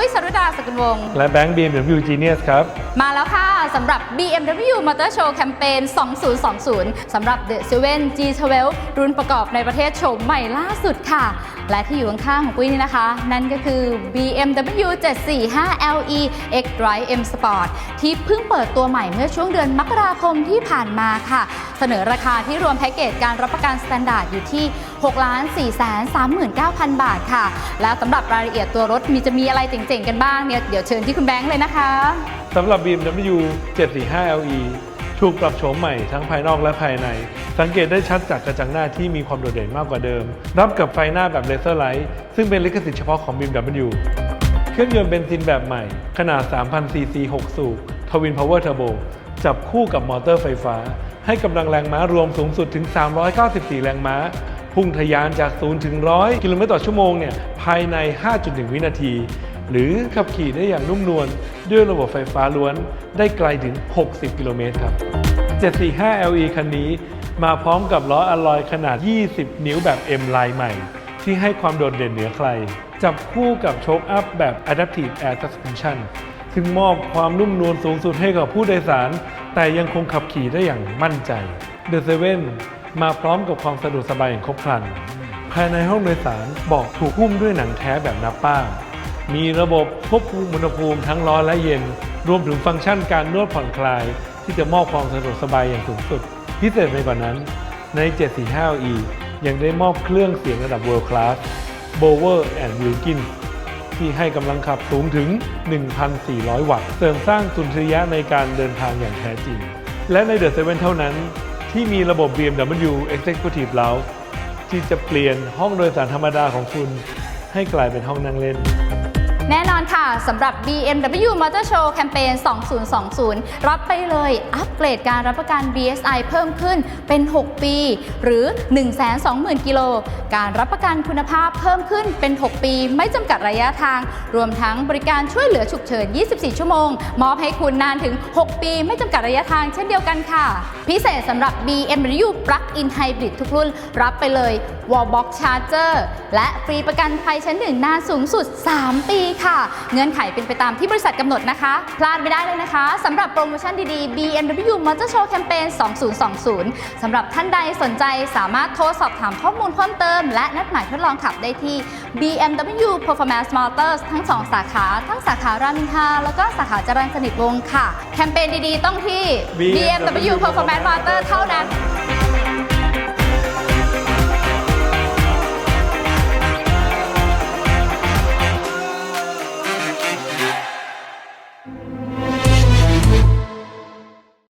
วงศ์และแบงค์ BMW Genius ครับ มาแล้วค่ะสำหรับ BMW Motor Show Campaign 2020 สำหรับ The 7 G12 รุ่นประกอบในประเทศโฉมใหม่ล่าสุดค่ะ และที่อยู่ข้างๆของปุ้ยนี่นะคะ นั่นก็คือ BMW 745 LE X Drive M Sport ที่เพิ่งเปิดตัวใหม่เมื่อช่วงเดือนมกราคมที่ผ่านมาค่ะ เสนอราคาที่รวมแพ็กเกจการรับประกันสแตนดาร์ดอยู่ที่ 6 4 3 9 0 0 0 บาทค่ะ แล้วสำหรับรายละเอียดตัวรถมีจะมีอะไรเจ๋งๆกันบ้างเนี่ยเดี๋ยวเชิญที่คุณแบงค์เลยนะคะสำหรับ BMW 745 LE ถูกปรับโฉมใหม่ทั้งภายนอกและภายใน สังเกตได้ชัดจากกระจังหน้าที่มีความโดดเด่นมากกว่าเดิม รับกับไฟหน้าแบบเลเซอร์ไลท์ซึ่งเป็นลิขสิทธิ์เฉพาะของ BMW เครื่องยนต์เบนซินแบบใหม่ ขนาด 3,000 ซีซี 6 สูบ Twin Power Turbo จับคู่กับมอเตอร์ไฟฟ้า ให้กำลังแรงม้ารวมสูงสุดถึง 394 แรงม้า พุ่งทะยานจาก 0 ถึง 100 กิโลเมตรต่อชั่วโมงเนี่ยภายใน 5.1 วินาที หรือขับขี่ได้อย่างนุ่มนวลด้วยระบบไฟฟ้าล้วนได้ไกลถึง 60 กิโลเมตรครับ 745 LE คันนี้มาพร้อมกับล้ออะลอยขนาด 20 นิ้วแบบ M ลายใหม่ ที่ให้ความโดดเด่นเหนือใคร จับคู่กับโชคอัพแบบ Adaptive Air Suspension ซึ่งมอบความนุ่มนวลสูงสุดให้กับผู้โดยสาร แต่ยังคงขับขี่ได้อย่างมั่นใจ The 7 มาพร้อมกับความสะดวกสบายอย่างครบครัน ภายในห้องโดยสารบอกถูกหุ้มด้วยหนังแท้แบบนับป้า มีระบบควบคุมอุณหภูมิทั้งร้อนและเย็น รวมถึงฟังก์ชันการนวดผ่อนคลาย ที่จะมอบความสะดวกสบายอย่างสูงสุด พิเศษไปกว่านั้น ใน 745e ยังได้มอบเครื่องเสียงระดับ World Class Bower and Wilkins ที่ให้กำลังขับสูงถึง 1,400 วัตต์ เสริมสร้างสุนทรียะในการเดินทางอย่างแท้จริง และใน The 7เท่านั้น ที่มีระบบ BMW Executive Lounge ที่จะเปลี่ยนห้องโดยสารธรรมดาของคุณให้กลายเป็นห้องนั่งเล่น แน่นอนค่ะสำหรับ BMW Motor Show Campaign 2020 รับไปเลยอัปเกรดการรับประกัน BSI เพิ่มขึ้นเป็น 6 ปี หรือ 120,000 กิโล การรับประกันคุณภาพเพิ่มขึ้นเป็น 6 ปี ไม่จำกัดระยะทาง รวมทั้งบริการช่วยเหลือฉุกเฉิน 24 ชั่วโมง มอบให้คุณนานถึง 6 ปี ไม่จำกัดระยะทางเช่นเดียวกันค่ะ พิเศษสำหรับ BMW Plug-in Hybrid ทุกรุ่น รับไปเลย Wallbox Charger และฟรีประกันภัยชั้นหนึ่งนานสูงสุด 3 ปีค่ะ เงื่อนไขเป็นไปตามที่บริษัทกำหนดนะคะ พลาดไม่ได้เลยนะคะสำหรับโปรโมชั่นดีๆ BMW Motor Show Campaign 2020 สำหรับท่านใดสนใจสามารถโทรสอบถามข้อมูลเพิ่มเติม และนัดหมายทดลองขับได้ที่ BMW Performance Motors ทั้ง 2 สาขา ทั้งสาขารามอินทราแล้วก็สาขาจรัญสนิทวงศ์ค่ะ แคมเปญดีๆ ต้องที่ BMW Performance Motors เท่านั้น